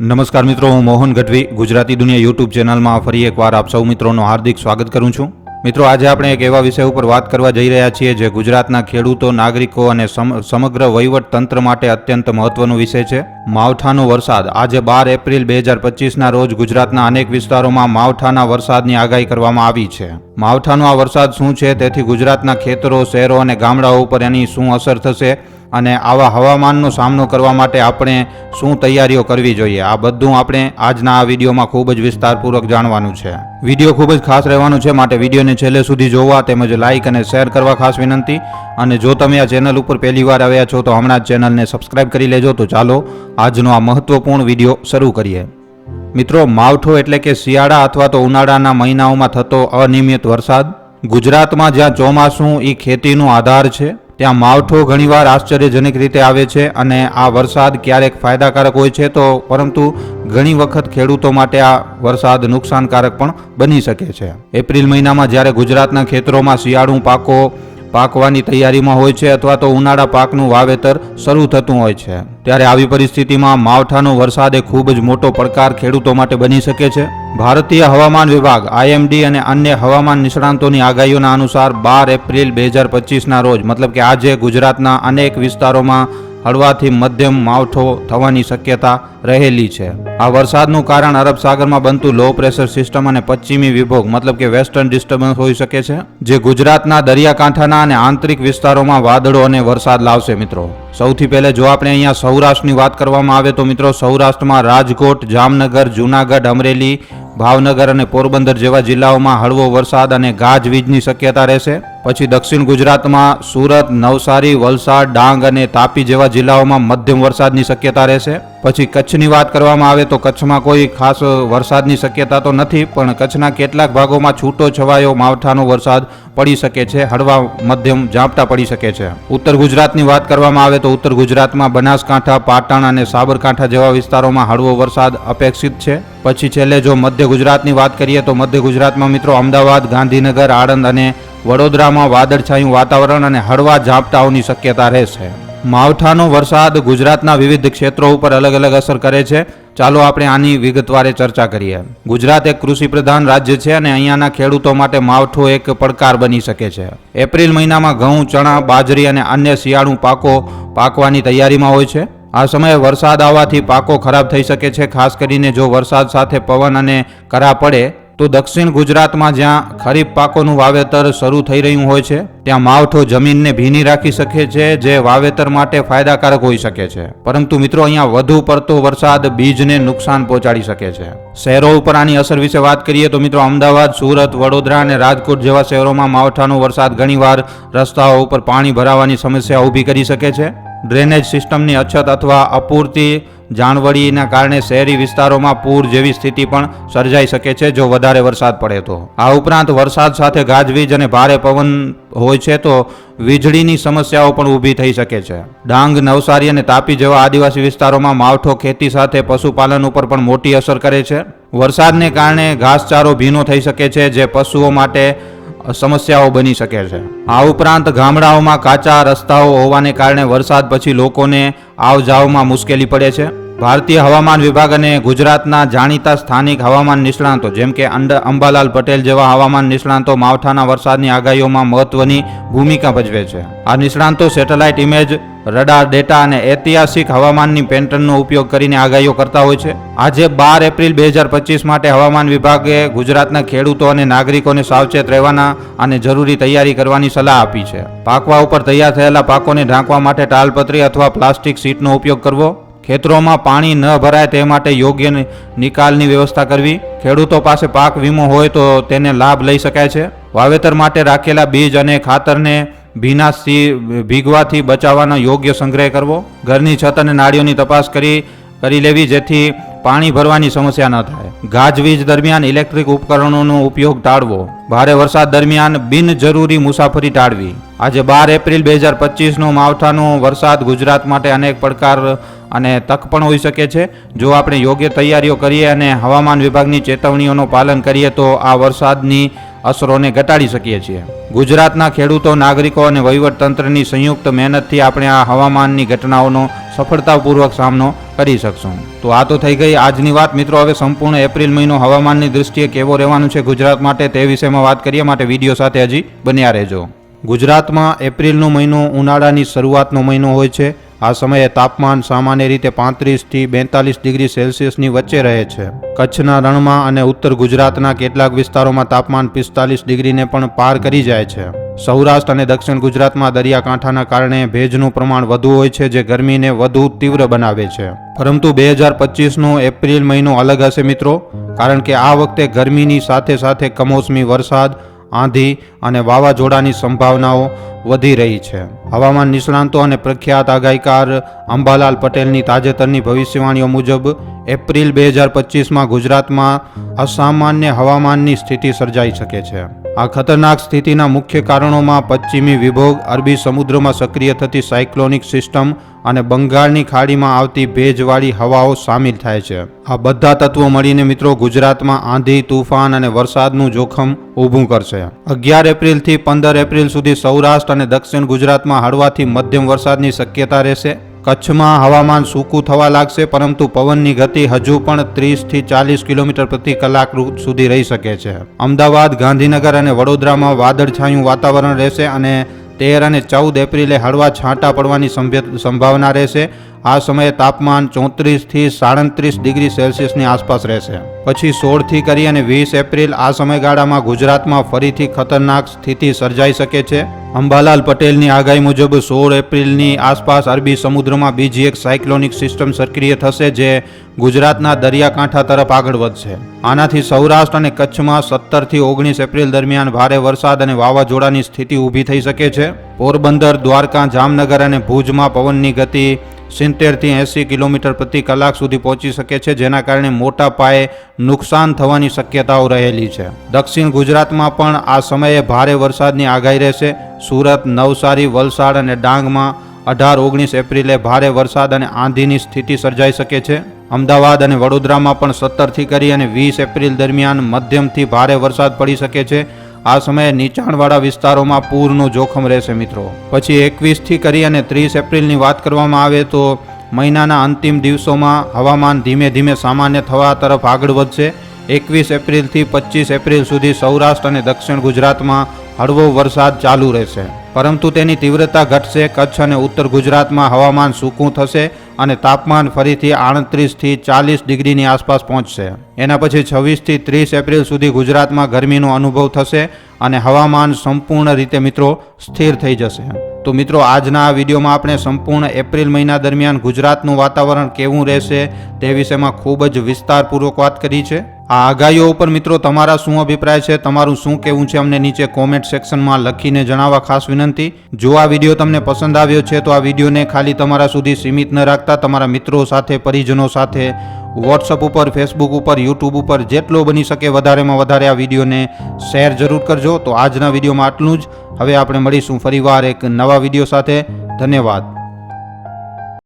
નમસ્કાર મિત્રો, હું મોહન ગઢવી, ગુજરાતી દુનિયા યુટ્યુબ ચેનલમાં ફરી એકવાર આપ સૌ મિત્રોનું હાર્દિક સ્વાગત કરું છું. મિત્રો, આજે આપણે એક એવા વિષય ઉપર વાત કરવા જઈ રહ્યા છીએ જે ગુજરાતના ખેડૂતો, નાગરિકો અને સમગ્ર વહીવટ તંત્ર માટે અત્યંત મહત્વનો વિષય છે, માવઠાનો વરસાદ. આજે બાર એપ્રિલ બે હજાર પચીસના રોજ ગુજરાતના અનેક વિસ્તારોમાં માવઠાના વરસાદની આગાહી કરવામાં આવી છે. માવઠાનો આ વરસાદ શું છે? તેથી ગુજરાતના ખેતરો, શહેરો અને ગામડાઓ ઉપર એની શું અસર થશે? અને આવા હવામાનનો સામનો કરવા માટે આપણે શું તૈયારીઓ કરવી જોઈએ? આ બધું આપણે આજના આ વિડીયોમાં ખૂબ જ વિસ્તારપૂર્વક જાણવાનું છે. વીડિયો ખૂબ જ ખાસ રહેવાનું છે માટે વિડીયોને છેલ્લે સુધી જોવા તેમજ લાઇક અને શેર કરવા ખાસ વિનંતી. અને જો તમે આ ચેનલ ઉપર પહેલી વાર આવ્યા છો તો હમણાં જ ચેનલને સબસ્ક્રાઇબ કરી લેજો તો ચાલો આજનો આ મહત્વપૂર્ણ વીડિયો શરૂ કરીએ. મિત્રો, માવઠો એટલે કે શિયાળા અથવા તો ઉનાળાના મહિનાઓમાં થતો અનિયમિત વરસાદ ગુજરાતમાં જ્યાં ચોમાસું એ ખેતીનો આધાર છે ત્યાં માવઠો ઘણીવાર આશ્ચર્યજનક રીતે આવે છે અને આ વરસાદ ક્યારેક ફાયદાકારક હોય છે તો પરંતુ ઘણી વખત ખેડૂતો માટે આ વરસાદ નુકસાનકારક પણ બની શકે છે. એપ્રિલ મહિનામાં જ્યારે ગુજરાતના ખેતરોમાં શિયાળુ પાકો પાકવાની તૈયારીમાં હોય છે અથવા તો ઉનાળા પાકનું વાવેતર શરૂ થતું હોય છે. ત્યારે આવી પરિસ્થિતિમાં માવઠાનો વરસાદ એ ખૂબ જ મોટો પડકાર ખેડૂતો માટે બની શકે છે. ભારતીય હવામાન વિભાગ, આઈએમડી અને અન્ય હવામાન નિષ્ણાંતોની આગાહીઓના અનુસાર બાર એપ્રિલ બે હજાર પચીસના રોજ, મતલબ કે આજે ગુજરાતના અનેક વિસ્તારોમાં હળવાથી મધ્યમ માવઠો થવાની શક્યતા રહેલી છે. આ વરસાદનું કારણ અરબ સાગરમાં બનતું લો પ્રેશર સિસ્ટમ અને પશ્ચિમી વિભોગ, મતલબ કે વેસ્ટર્ન ડિસ્ટર્બન્સ હોઈ શકે છે, જે ગુજરાતના દરિયાકાંઠાના અને આંતરિક વિસ્તારોમાં વાદળો અને વરસાદ લાવશે, મિત્રો. સૌથી પહેલે જો આપણે અહીંયા સૌરાષ્ટ્રની વાત કરવામાં આવે તો મિત્રો, સૌરાષ્ટ્રમાં રાજકોટ, જામનગર, જૂનાગઢ, અમરેલી, ભાવનગર અને પોરબંદર જેવા જિલ્લાઓમાં હળવો વરસાદ અને ગાજવીજની શક્યતા રહેશે. પછી દક્ષિણ ગુજરાતમાં સુરત, નવસારી, વલસાડ, ડાંગ અને તાપી જેવા જિલ્લાઓમાં મધ્યમ વરસાદની શક્યતા રહેશે. પછી કચ્છની વાત કરવામાં આવે તો કચ્છમાં કોઈ ખાસ વરસાદની શક્યતા તો નથી, પણ કચ્છના કેટલાક ભાગોમાં છૂટો છવાયો માવઠાનો વરસાદ પડી શકે છે, હળવા મધ્યમ ઝાપટા પડી શકે છે. ઉત્તર ગુજરાતની વાત કરવામાં આવે તો ઉત્તર ગુજરાતમાં બનાસકાંઠા, પાટણ અને સાબરકાંઠા જેવા વિસ્તારોમાં હળવો વરસાદ અપેક્ષિત છે. પછી છેલ્લે જો મધ્ય ગુજરાતની વાત કરીએ તો મધ્ય ગુજરાતમાં મિત્રો અમદાવાદ, ગાંધીનગર, આણંદ અને વડોદરામાં વાદળછાયું વાતાવરણ અને હળવા ઝાપટાઓની શક્યતા રહેશે. માવઠાનો વરસાદ ગુજરાતના વિવિધ ક્ષેત્રો ઉપર અલગ અલગ અસર કરે છે. ચાલો આપણે આની વિગતવારે ચર્ચા કરીએ. ગુજરાત એક કૃષિ પ્રધાન રાજ્ય છે અને અહીંયાના ખેડૂતો માટે માવઠો એક પડકાર બની શકે છે. એપ્રિલ મહિનામાં ઘઉં, ચણા, બાજરી અને અન્ય શિયાળુ પાકો પાકવાની તૈયારીમાં હોય છે. આ સમયે વરસાદ આવવાથી પાકો ખરાબ થઈ શકે છે, ખાસ કરીને જો વરસાદ સાથે પવન અને કરા પડે તો દક્ષિણ ગુજરાતમાં જ્યાં ખરીફ પાકોનું વાવેતર શરૂ થઈ રહ્યું હોય છે, ત્યાં માવઠો જમીનને ભીની રાખી શકે છે, જે વાવેતર માટે ફાયદાકારક હોઈ શકે છે. પરંતુ મિત્રો, અહીંયા વધુ પડતો વરસાદ બીજને નુકસાન પહોંચાડી શકે છે. શહેરો ઉપર આની અસર વિશે વાત કરીએ તો મિત્રો, અમદાવાદ, સુરત, વડોદરા અને રાજકોટ જેવા શહેરોમાં માવઠાનો વરસાદ ઘણીવાર રસ્તાઓ ઉપર પાણી ભરાવાની સમસ્યા ઊભી કરી શકે છે. ડ્રેનેજ સિસ્ટમની અછત અથવા અપૂરતી જાણવડીના કારણે શહેરી વિસ્તારોમાં પૂર જેવી સ્થિતિ પણ સર્જાઈ શકે છે જો વધારે વરસાદ પડે તો. આ ઉપરાંત વરસાદ સાથે ગાજવીજ અને ભારે પવન હોય છે તો વીજળીની સમસ્યાઓ પણ ઊભી થઈ શકે છે. ડાંગ, નવસારી અને તાપી જેવા આદિવાસી વિસ્તારોમાં માવઠો ખેતી સાથે પશુપાલન ઉપર પણ મોટી અસર કરે છે. વરસાદને કારણે ઘાસચારો ભીનો થઈ શકે છે જે પશુઓ માટે સમસ્યાઓ બની શકે છે. આ ઉપરાંત ગામડાઓમાં કાચા રસ્તાઓ હોવાને કારણે વરસાદ પછી લોકોને આવ જાવમાં મુશ્કેલી પડે છે. ભારતીય હવામાન વિભાગ અને ગુજરાતના જાણીતા સ્થાનિક હવામાન નિષ્ણાંતો, જેમ કે અંબાલાલ પટેલ જેવા હવામાન નિષ્ણાંતો માવઠાના વરસાદની આગાહીઓમાં મહત્વની ભૂમિકા ભજવે છે. આ નિષ્ણાંતો સેટેલાઇટ ઇમેજ, રડાર ડેટા અને ઐતિહાસિક હવામાનની પેટર્નનો ઉપયોગ કરીને આગાહીઓ કરતા હોય છે. આજે બાર એપ્રિલ બે હજાર પચીસ માટે હવામાન વિભાગે ગુજરાતના ખેડૂતો અને નાગરિકોને સાવચેત રહેવાના અને જરૂરી તૈયારી કરવાની સલાહ આપી છે. પાકવા ઉપર તૈયાર થયેલા પાકોને ઢાંકવા માટે ટાલપત્રી અથવા પ્લાસ્ટિક શીટનો ઉપયોગ કરવો ખેતરોમાં પાણી ન ભરાય તે માટે યોગ્ય નિકાલની વ્યવસ્થા કરવી. ખેડૂતો પાસે પાક વીમો હોય તો તેને લાભ લઈ શકાય છે. વાવેતર માટે રાખેલા બીજ અને ખાતરને ભીનાશથી ભીગવાથી બચાવવાનો યોગ્ય સંગ્રહ કરવો. ઘરની છત અને નાળીઓની તપાસ કરી કરી લેવી જેથી પાણી ભરવાની સમસ્યા ન થાય. ગાજવીજ દરમિયાન ઇલેક્ટ્રિક ઉપકરણોનો ઉપયોગ ટાળવો. ભારે વરસાદ દરમિયાન બિનજરૂરી મુસાફરી ટાળવી. આજે બાર એપ્રિલ બે હજાર પચીસનો માવઠાનો વરસાદ ગુજરાત માટે અનેક પડકાર અને તક પણ હોઈ શકે છે. જો આપણે યોગ્ય તૈયારીઓ કરીએ અને હવામાન વિભાગની ચેતવણીઓનું પાલન કરીએ તો આ વરસાદની અસરોને ઘટાડી શકીએ છીએ. ગુજરાતના ખેડૂતો, નાગરિકો અને વહીવટતંત્રની સંયુક્ત મહેનતથી આપણે આ હવામાનની ઘટનાઓનો સફળતાપૂર્વક સામનો કરી શકશું. તો આ તો થઈ ગઈ આજની વાત. મિત્રો, હવે સંપૂર્ણ એપ્રિલ મહિનો હવામાનની દૃષ્ટિએ કેવો રહેવાનું છે ગુજરાત માટે તે વિષયમાં વાત કરીએ. માટે વીડિયો સાથે હજી બન્યા રહેજો. ગુજરાતમાં એપ્રિલનો મહિનો ઉનાળાની શરૂઆતનો મહિનો હોય છે. આ સમયે તાપમાન સામાન્ય રીતે પાંત્રીસથી બેતાલીસ ડિગ્રી સેલ્સિયસની વચ્ચે રહે છે. કચ્છના રણમાં અને ઉત્તર ગુજરાતના કેટલાક વિસ્તારોમાં તાપમાન પિસ્તાલીસ ડિગ્રીને પણ પાર કરી જાય છે. સૌરાષ્ટ્ર અને દક્ષિણ ગુજરાતમાં દરિયાકાંઠાના કારણે ભેજનું પ્રમાણ વધુ હોય છે, જે ગરમીને વધુ તીવ્ર બનાવે છે. પરંતુ બે હજાર પચીસનો એપ્રિલ મહિનો અલગ હશે મિત્રો, કારણ કે આ વખતે ગરમીની સાથે સાથે કમોસમી વરસાદ આંધી અને વાવાઝોડાની સંભાવનાઓ વધી રહી છે. હવામાન નિષ્ણાંતો અને પ્રખ્યાત આગાહીકાર અંબાલાલ પટેલની તાજેતરની ભવિષ્યવાણીઓ મુજબ એપ્રિલ બે હજાર પચીસમાં ગુજરાતમાં અસામાન્ય હવામાનની સ્થિતિ સર્જાઈ શકે છે. આ ખતરનાક સ્થિતિના મુખ્ય કારણોમાં પશ્ચિમી વિભોગ, અરબી સમુદ્રમાં સક્રિય થતી સાયક્લોનિક સિસ્ટમ અને બંગાળની ખાડીમાં આવતી ભેજવાળી હવાઓ સામેલ થાય છે. આ બધા તત્વો મળીને મિત્રો ગુજરાતમાં આંધી, તુફાન અને વરસાદનું જોખમ ઊભું કરશે. અગિયાર એપ્રિલથી પંદર એપ્રિલ સુધી સૌરાષ્ટ્ર અને દક્ષિણ ગુજરાતમાં હળવાથી મધ્યમ વરસાદની શક્યતા રહેશે. કચ્છમાં હવામાન સૂકું થવા લાગશે, પરંતુ પવનની ગતિ હજુ પણ ત્રીસથી ચાલીસ કિલોમીટર પ્રતિ કલાક સુધી રહી શકે છે. અમદાવાદ, ગાંધીનગર અને વડોદરામાં વાદળછાયું વાતાવરણ રહેશે અને તેર અને ચૌદ એપ્રિલે હળવા છાંટા પડવાની સંભાવના રહેશે. આ સમયે તાપમાન ચોત્રીસથી સાડત્રીસ ડિગ્રી સેલ્સિયસની આસપાસ રહેશે. પછી સોળથી કરી અને વીસ એપ્રિલ આ સમયગાળામાં ગુજરાતમાં ફરીથી ખતરનાક સ્થિતિ સર્જાઈ શકે છે. અંબાલાલ પટેલની આગાહી મુજબ સોળ એપ્રિલની આસપાસ અરબી સમુદ્રમાં બીજી એક સાયક્લોનિક સિસ્ટમ સક્રિય થશે જે ગુજરાતના દરિયાકાંઠા તરફ આગળ વધશે. આનાથી સૌરાષ્ટ્ર અને કચ્છમાં સત્તરથી ઓગણીસ એપ્રિલ દરમિયાન ભારે વરસાદ અને વાવાઝોડાની સ્થિતિ ઊભી થઈ શકે છે. પોરબંદર, દ્વારકા, જામનગર અને ભુજમાં પવનની ગતિ સિત્તેરથી એંસી કિલોમીટર પ્રતિ કલાક સુધી પહોંચી શકે છે, જેના કારણે મોટા પાયે નુકસાન થવાની શક્યતાઓ રહેલી છે. દક્ષિણ ગુજરાતમાં પણ આ સમયે ભારે વરસાદની આગાહી રહેશે. સુરત, નવસારી, વલસાડ અને ડાંગમાં અઢાર, ઓગણીસ એપ્રિલે ભારે વરસાદ અને આંધીની સ્થિતિ સર્જાઈ શકે છે. અમદાવાદ અને વડોદરામાં પણ સત્તરથી કરી અને વીસ એપ્રિલ દરમિયાન મધ્યમથી ભારે વરસાદ પડી શકે છે. આ સમયે નીચાણવાળા વિસ્તારોમાં પૂરનું જોખમ રહેશે મિત્રો. પછી એકવીસથી કરી અને ત્રીસ એપ્રિલની વાત કરવામાં આવે તો મહિનાના અંતિમ દિવસોમાં હવામાન ધીમે ધીમે સામાન્ય થવા તરફ આગળ વધશે. એકવીસ એપ્રિલથી પચીસ એપ્રિલ સુધી સૌરાષ્ટ્ર અને દક્ષિણ ગુજરાતમાં હળવો વરસાદ ચાલુ રહેશે. પરંતુ તેની તીવ્રતા ઘટશે, કચ્છ અને ઉત્તર ગુજરાતમાં હવામાન સૂકું થશે અને તાપમાન ફરીથી આડત્રીસથી ચાલીસ ડિગ્રીની આસપાસ પહોંચશે. એના પછી છવ્વીસથી ત્રીસ એપ્રિલ સુધી ગુજરાતમાં ગરમીનો અનુભવ થશે અને હવામાન સંપૂર્ણ રીતે મિત્રો સ્થિર થઈ જશે. તો મિત્રો, આજના આ વિડીયોમાં આપણે સંપૂર્ણ એપ્રિલ મહિના દરમિયાન ગુજરાતનું વાતાવરણ કેવું રહેશે તે વિશેમાં ખૂબ જ વિસ્તારપૂર્વક વાત કરી છે. આ આગાહીઓ ઉપર મિત્રો તમારા શું અભિપ્રાય છે? તમારું શું કહેવું છે? અમને નીચે કોમેન્ટ સેક્શનમાં લખીને જણાવવા ખાસ વિનંતી. જો આ વીડિયો તમને પસંદ આવ્યો છે, તો આ વિડીયોને ખાલી તમારા સુધી સીમિત ન રાખતા તમારા મિત્રો સાથે, પરિજનો સાથે વોટ્સઅપ ઉપર ફેસબુક ઉપર યુટ્યુબ ઉપર જેટલો બની શકે વધારેમાં વધારે આ વિડીયોને શેર જરૂર કરજો. તો આજના વિડીયોમાં આટલું જ. હવે આપણે મળીશું ફરીવાર એક નવા વીડિયો સાથે. ધન્યવાદ.